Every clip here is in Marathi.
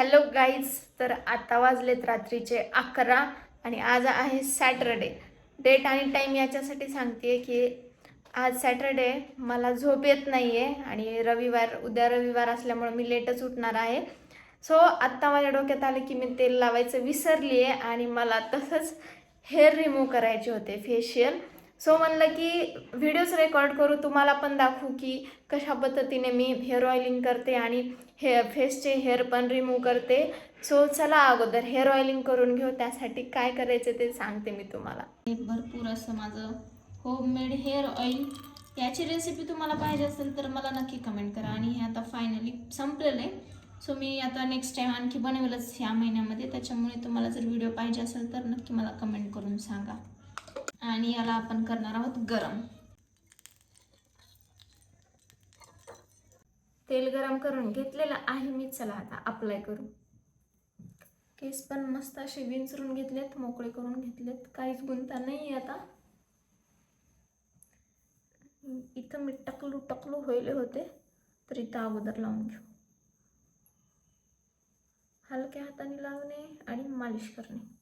हॅलो गाईज तर आता वाजलेत रात्रीचे अकरा आणि आज आहे सॅटरडे. डेट आणि टाईम याच्यासाठी सांगते की आज सॅटरडे मला झोप येत नाही आहे आणि रविवार उद्या रविवार असल्यामुळे मी लेटच उठणार आहे. सो आत्ता माझ्या डोक्यात आलं की मी तेल लावायचं विसरली आहे आणि मला तसंच हेअर रिमूव्ह करायचे होते फेशियल सो म्हणलं की व्हिडिओज रेकॉर्ड करू तुम्हाला पण दाखवू की कशा पद्धतीने मी हेअर ऑइलिंग करते आणि हे फेसचे हेअर पण रिमूव्ह करते. सो चला अगोदर हेअर ऑइलिंग करून घेऊ. त्यासाठी काय करायचं ते सांगते मी तुम्हाला. भरपूर असं माझं होममेड हेअर ऑइल याची रेसिपी तुम्हाला पाहिजे असेल तर मला नक्की कमेंट करा. आणि हे आता फायनली संपलेलं आहे. सो मी आता नेक्स्ट टाइम आणखी बनवेलच ह्या महिन्यामध्ये. त्याच्यामुळे तुम्हाला जर व्हिडिओ पाहिजे असेल तर नक्की मला कमेंट करून सांगा. आणि याला आपण करणार आहोत गरम. तेल गरम करून घेतलेलं आहे मी. चला आता अप्लाय करू. केस पण मस्त असे विंचरून घेतलेत मोकळे करून घेतलेत. काहीच गुंता नाही आता. इथं मी टकलू टकलू होईले होते तर इथं अगोदर लावून घेऊ. हलक्या हाताने लावणे आणि मालिश करणे.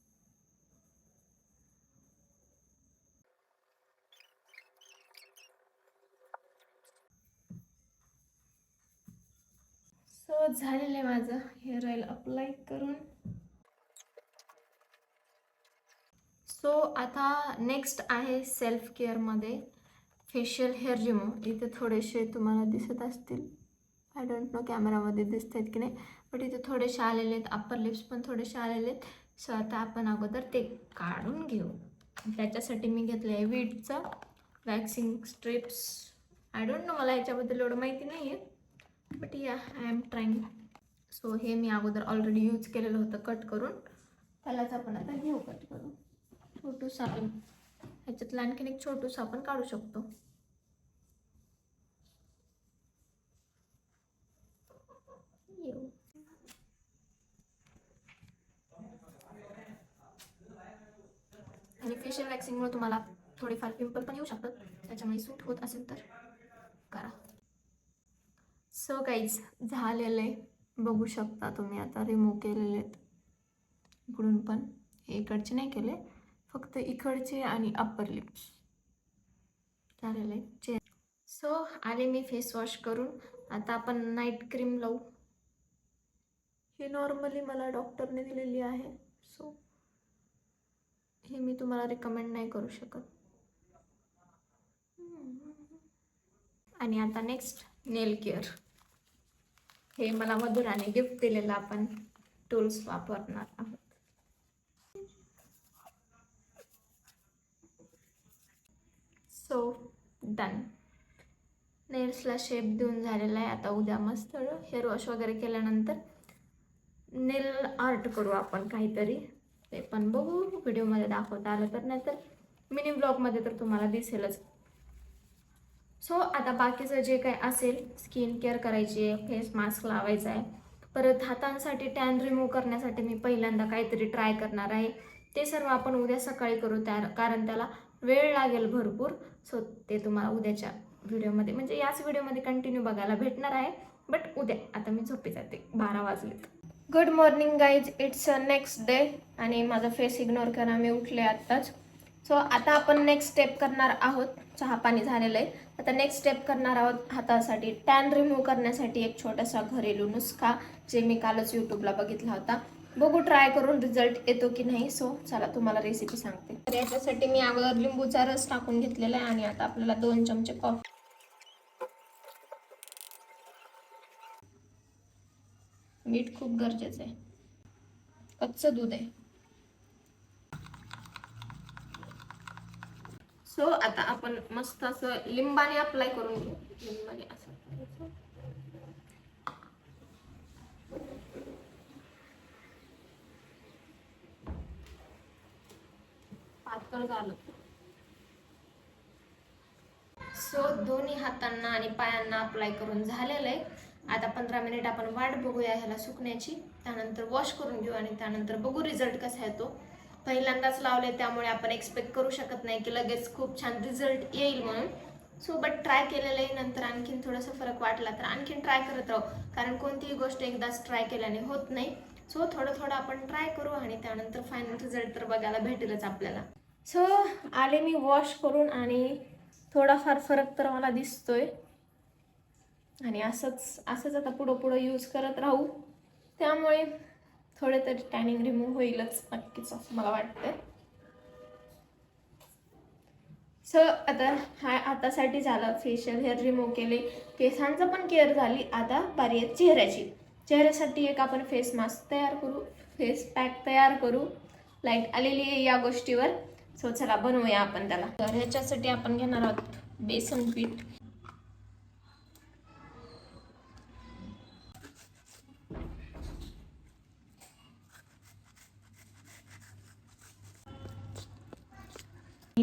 सो झालेलं आहे माझं. हेअर ऑइल अप्लाय करून. सो आता नेक्स्ट आहे सेल्फ केअरमध्ये फेशियल हेअर रिमूव्ह इथे थोडेसे तुम्हाला दिसत असतील. आय डोंट नो कॅमेरामध्ये दिसत आहेत की नाही. बट इथे थोडेसे आलेले आहेत. अप्पर लिप्स पण थोडेसे आलेले आहेत. सो आता आपण अगोदर ते काढून घेऊ. त्याच्यासाठी मी घेतलं आहे वीटचं waxing strips I don't know मला याच्याबद्दल एवढं माहिती नाही आहे बट या आय एम ट्राईंग सो हे मी अगोदर ऑलरेडी यूज केलेलं होतं कट करून. त्यालाच आपण आता घेऊ कट करू. छोटूसा आपण ह्याच्यातलं आणखीन एक छोटूसा आपण काढू शकतो. येऊ. आणि फेशियल वॅक्सिंगमुळे तुम्हाला थोडेफार पिंपल पण येऊ शकतात. त्याच्यामुळे सूट होत असेल तर करा. सो काहीच झालेलं आहे. बघू शकता तुम्ही आता रिमूव्ह केलेले आहेत. इकडून पण. हे इकडचे नाही केले. फक्त इकडचे आणि अप्पर लिप्स झालेले चे सो आले मी फेस वॉश करून. आता आपण नाईट क्रीम लावू. ही नॉर्मली मला डॉक्टरने दिलेली आहे. सो हे मी तुम्हाला रिकमेंड नाही करू शकत. आणि आता नेक्स्ट नेल केअर हे मला मधुराने गिफ्ट दिलेलं आपण टूल्स वापरणार आहोत. सो डन नेल्सला शेप देऊन झालेला आहे. आता उद्या मस्त हेअर वॉश वगैरे केल्यानंतर नेल आर्ट करू आपण काहीतरी. ते पण बघू. व्हिडिओमध्ये दाखवता आलं तर. नाहीतर मिनी ब्लॉगमध्ये तर तुम्हाला दिसेलच. सो आता बाकीचं जे काय असेल स्किन केअर करायची आहे फेस मास्क लावायचा आहे. परत हातांसाठी टॅन रिमूव्ह करण्यासाठी मी पहिल्यांदा काहीतरी ट्राय करणार आहे. ते सर्व आपण उद्या सकाळी करू त्या कारण त्याला वेळ लागेल भरपूर. सो ते तुम्हाला उद्याच्या व्हिडिओमध्ये म्हणजे याच व्हिडिओमध्ये कंटिन्यू बघायला भेटणार आहे. बट उद्या आता मी झोपी जाते. बारा वाजलेत. Good morning guys it's a next day आणि माझा फेस इग्नोर करा. मी उठले आत्ताच. सो आता आपण नेक्स्ट स्टेप करणार आहोत. चहा पाणी झालेलं आहे. आता नेक्स्ट स्टेप करणार आहोत हातासाठी. टॅन रिमूव्ह करण्यासाठी एक छोटासा घरेलू नुस्खा जे मी कालच यूट्यूबला बघितला होता. बघू ट्राय करून रिझल्ट येतो की नाही. सो चला तुम्हाला रेसिपी सांगते. तर याच्यासाठी मी अगोदर लिंबूचा रस टाकून घेतलेला आहे आणि आता आपल्याला दोन चमचे कॉफी मीठ खूप गरजेचं आहे. कच्चं दूध आहे. सो आता आपण मस्त असं लिंबाने अप्लाय करून घेऊ. लिंबाने असं पातळ झालं. सो दोन्ही हातांना आणि पायांना अप्लाय करून झालेलं आहे. आता पंधरा मिनिट आपण वाट बघूया ह्याला सुकण्याची. त्यानंतर वॉश करून घेऊ आणि त्यानंतर बघू रिझल्ट कसा येतो. पहिल्यांदाच लावले त्यामुळे आपण एक्सपेक्ट करू शकत नाही की लगेच खूप छान रिझल्ट येईल म्हणून. सो बट ट्राय केलेलं आहे नंतर आणखीन थोडासा फरक वाटला तर आणखीन ट्राय करत राहू. कारण कोणतीही गोष्ट एकदाच ट्राय केल्याने होत नाही. सो थोडं थोडं आपण ट्राय करू आणि त्यानंतर फायनल रिझल्ट तर बघायला भेटेलच आपल्याला. सो आले मी वॉश करून आणि थोडाफार फरक तर मला दिसतोय. आणि असंच असंच आता पुढं पुढं यूज करत राहू. त्यामुळे थोडे तरी टॅनिंग रिमूव्ह होईलच नक्कीच असं मला वाटतं सो आता हा आतासाठी झालं फेशियल हेअर रिमूव्ह केले. केसांचं पण केअर झाली. आता बारी आहे चेहऱ्याची. चेहऱ्यासाठी एक आपण फेस मास्क तयार करू फेस पॅक तयार करू. लाइट आलेली आहे या गोष्टीवर. सो चला बनवूया आपण त्याला. तर ह्याच्यासाठी आपण घेणार आहोत बेसन पीठ.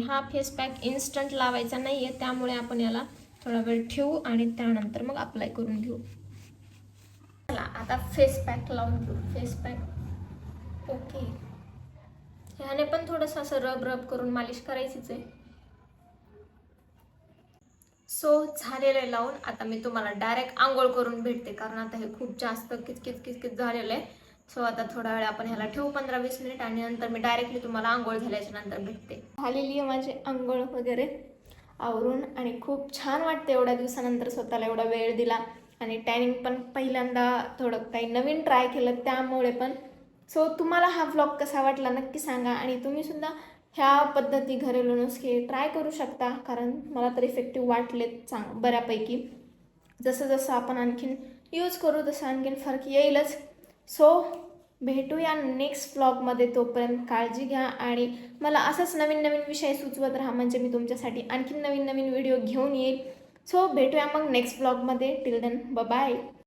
हा फेस पॅक इन्स्टंट लावायचा नाही आहे त्यामुळे आपण याला थोडा वेळ ठेवू आणि त्यानंतर मग अप्लाय करून घेऊ. चला आता फेस पॅक लावून घेऊ. Face pack okay. ह्याने पण थोडंसं असं रब रब करून मालिश करायचीच आहे. सो झालेलं आहे लावून. आता मी तुम्हाला डायरेक्ट आंघोळ करून भेटते कारण आता हे खूप जास्त किचकिच किचकिच झालेलं आहे. सो आता थोडा वेळ आपण ह्याला ठेवू पंधरा वीस मिनिट आणि नंतर मी डायरेक्टली तुम्हाला आंघोळ झाल्याच्यानंतर भेटते. झालेली आहे माझी आंघोळ वगैरे. आवरून आणि खूप छान वाटते एवढ्या दिवसानंतर स्वतःला एवढा वेळ दिला. आणि टॅनिंग पण पहिल्यांदा थोडं काही नवीन ट्राय केलं त्यामुळे पण. सो तुम्हाला हा व्लॉग कसा वाटला नक्की सांगा आणि तुम्हीसुद्धा ह्या पद्धती घरेलू नुसके ट्राय करू शकता. कारण मला तर इफेक्टिव्ह वाटलेत चांग बऱ्यापैकी. जसं जसं आपण आणखीन यूज करू तसं आणखीन फरक येईलच. सो भेटूया नेक्स्ट ब्लॉगमध्ये तोपर्यंत काळजी घ्या आणि मला असंच नवीन नवीन विषय सुचवत राहा म्हणजे मी तुमच्यासाठी आणखीन नवीन नवीन व्हिडिओ घेऊन येईल. सो भेटूया मग नेक्स्ट ब्लॉगमध्ये टिल देन बाय